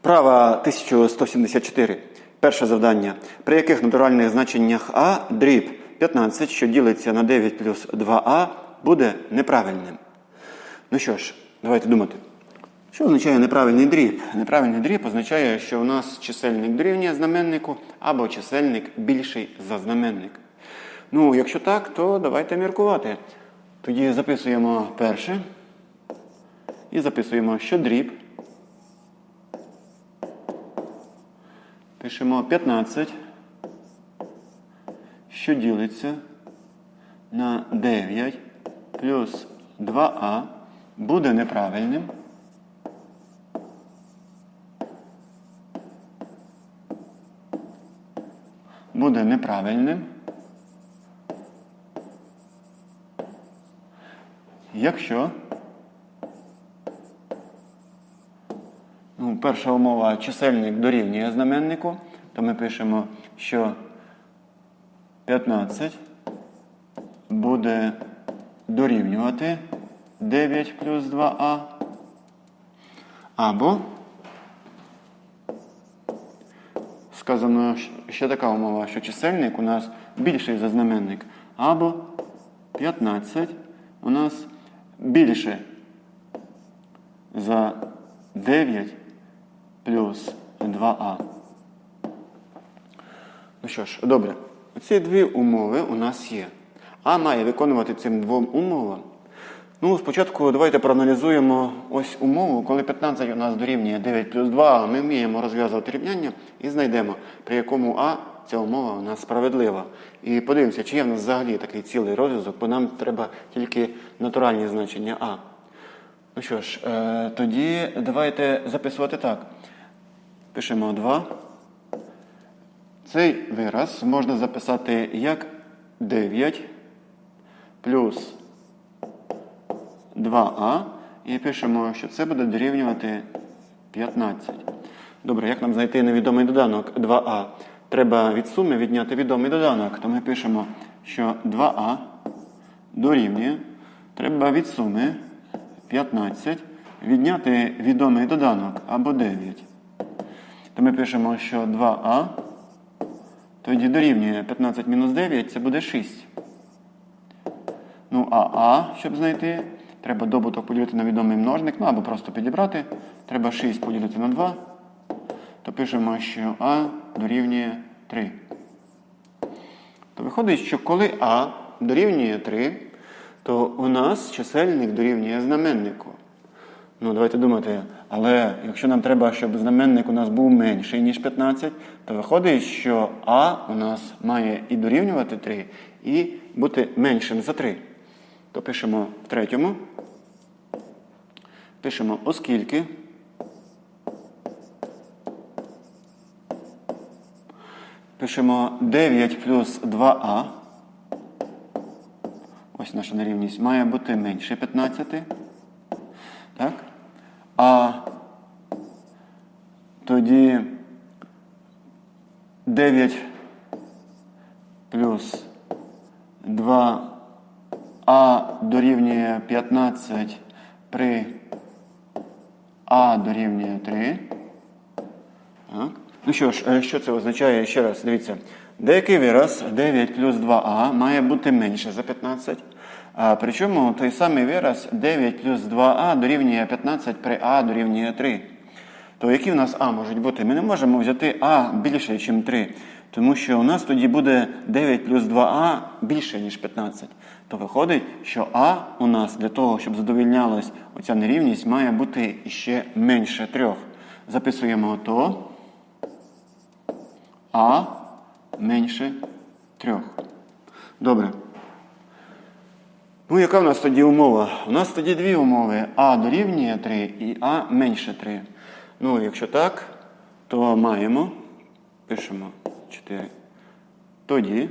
Вправа 1174. Перше завдання. При яких натуральних значеннях А дріб 15, що ділиться на 9 плюс 2а, буде неправильним. Ну що ж, давайте думати. Що означає неправильний дріб? Неправильний дріб означає, що у нас чисельник дорівнює знаменнику або чисельник більший за знаменник. Ну, якщо так, то давайте міркувати. Тоді записуємо перше і записуємо, що дріб. Пишемо 15, що ділиться на 9 плюс 2а буде неправильним. Буде неправильним. Якщо ну, перша умова чисельник дорівнює знаменнику, то ми пишемо, що 15 буде дорівнювати 9 плюс 2а. Або сказано ще така умова, що чисельник у нас більший за знаменник. Або 15 у нас більше за 9 плюс 2а. Ну що ж, добре. Ці дві умови у нас є. А має виконувати цим двом умовам. Ну, спочатку давайте проаналізуємо ось умову, коли 15 у нас дорівнює 9 плюс 2, ми вміємо розв'язувати рівняння і знайдемо, при якому А ця умова у нас справедлива. І подивимося, чи є в нас взагалі такий цілий розв'язок, бо нам треба тільки натуральні значення А. Ну що ж, е, тоді давайте записувати так. Пишемо 2. Цей вираз можна записати як 9 плюс 2а. І пишемо, що це буде дорівнювати 15. Добре, як нам знайти невідомий доданок 2а? Треба від суми відняти відомий доданок. То ми пишемо, що 2а дорівнює. Треба від суми 15 відняти відомий доданок або 9. То ми пишемо, що 2а тоді дорівнює 15 мінус 9, це буде 6. Ну, а А, щоб знайти, треба добуток поділити на відомий множник, ну або просто підібрати. Треба 6 поділити на 2. То пишемо, що А дорівнює 3. То виходить, що коли А дорівнює 3, то у нас чисельник дорівнює знаменнику. Ну, давайте думати, але якщо нам треба, щоб знаменник у нас був менший, ніж 15, то виходить, що А у нас має і дорівнювати 3, і бути меншим за 3. То пишемо в третьому. Пишемо оскільки. Пишемо 9 плюс 2а. Ось наша нерівність має бути менше 15. Так? А тоді 9 плюс 2а дорівнює 15 при А дорівнює 3. Так. Ну що ж, е, що це означає? Ще раз, дивіться. Деякий вираз 9 плюс 2а має бути менше за 15. А причому той самий вираз 9 плюс 2а дорівнює 15 при а дорівнює 3. То які в нас а можуть бути? Ми не можемо взяти а більше, ніж 3. Тому що у нас тоді буде 9 плюс 2а більше, ніж 15. То виходить, що а у нас для того, щоб задовільнялась оця нерівність, має бути ще менше 3. Записуємо то. А менше 3. Добре. Ну, яка в нас тоді умова? У нас тоді дві умови. А дорівнює 3 і А менше 3. Ну, якщо так, то маємо. Пишемо 4. Тоді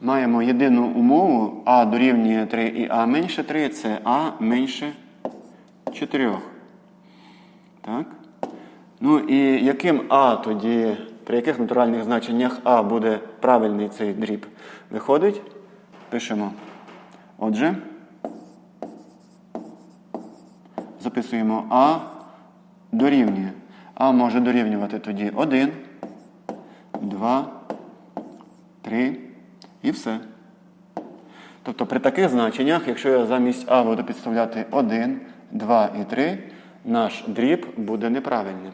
маємо єдину умову А дорівнює 3 і А менше 3 це А менше 4. Так? Ну і яким А тоді, при яких натуральних значеннях А буде правильний цей дріб? Виходить? Пишемо. Отже, записуємо А дорівнює. А може дорівнювати тоді 1, 2, 3 і все. Тобто при таких значеннях, якщо я замість А буду підставляти 1, 2 і 3, наш дріб буде неправильним.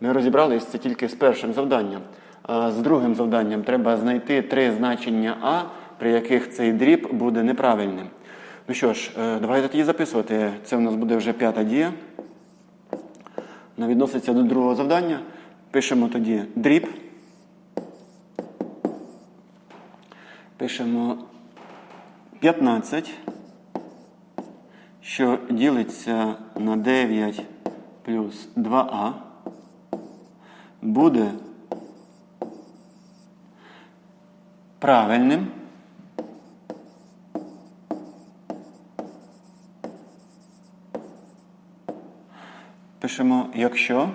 Ми розібралися це тільки з першим завданням. А з другим завданням треба знайти три значення А, при яких цей дріб буде неправильним. Ну що ж, е, давайте тоді записувати. Це у нас буде вже п'ята дія. Вона відноситься до другого завдання. Пишемо тоді дріб. Пишемо 15, що ділиться на 9 плюс 2а, буде правильним. Пишемо, якщо.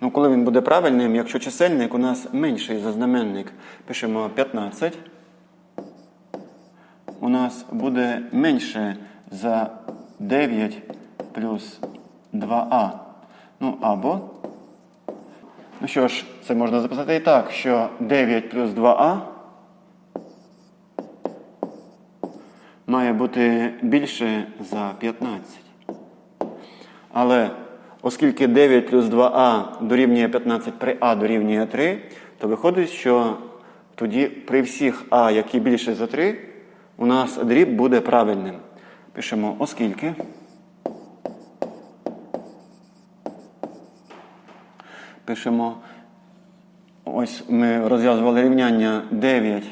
Ну, коли він буде правильним, якщо чисельник у нас менший за знаменник, пишемо 15. У нас буде менше за 9 плюс 2а. Ну, або. Ну що ж, це можна записати і так, що 9 плюс 2а має бути більше за 15. Але оскільки 9 плюс 2а дорівнює 15 при а дорівнює 3, то виходить, що тоді при всіх а, які більше за 3, у нас дріб буде правильним. Пишемо оскільки. Пишемо. Ось ми розв'язували рівняння 9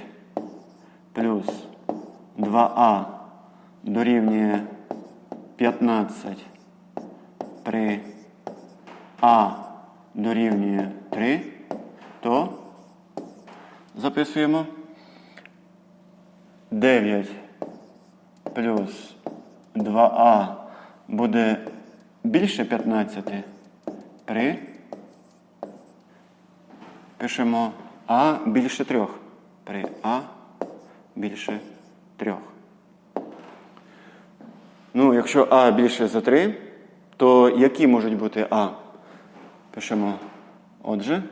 плюс 2а дорівнює 15 при а дорівнює 3, то записуємо 9 плюс 2а буде більше 15 при пишемо а більше 3 при а більше 3. Ну, якщо А більше за 3, то які можуть бути А? Пишемо. Отже.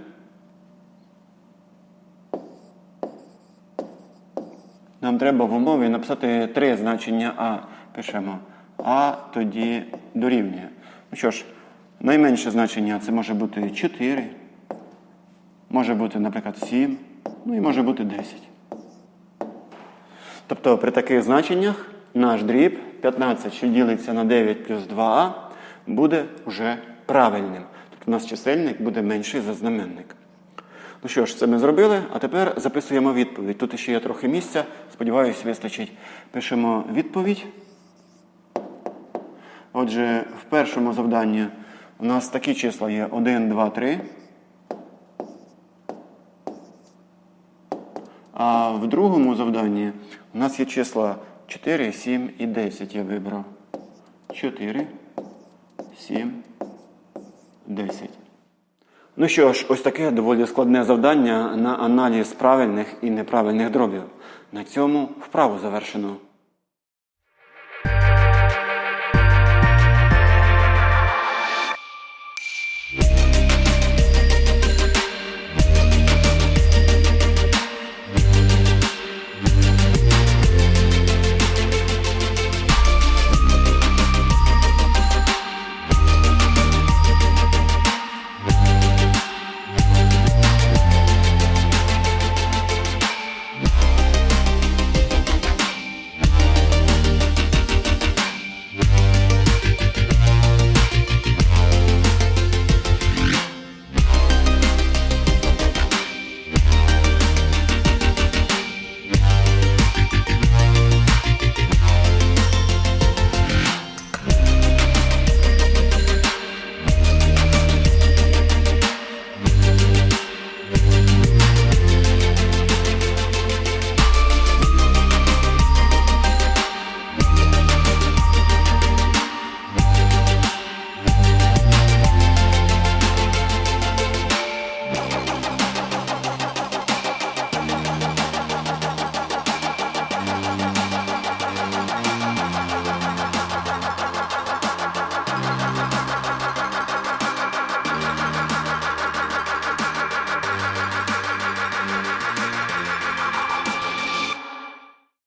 Нам треба в умові написати три значення А. Пишемо А тоді дорівнює. Ну що ж, найменше значення це може бути 4, може бути, наприклад, 7, ну і може бути 10. Тобто при таких значеннях наш дріб 15, що ділиться на 9 плюс 2а, буде вже правильним. Тобто у нас чисельник буде менший за знаменник. Ну що ж, це ми зробили, а тепер записуємо відповідь. Тут ще є трохи місця, сподіваюся, вистачить. Пишемо відповідь. Отже, в першому завданні у нас такі числа є 1, 2, 3. А в другому завданні у нас є числа 4, 7 і 10 я вибрав. 4, 7, 10. Ну що ж, ось таке доволі складне завдання на аналіз правильних і неправильних дробів. На цьому вправу завершено.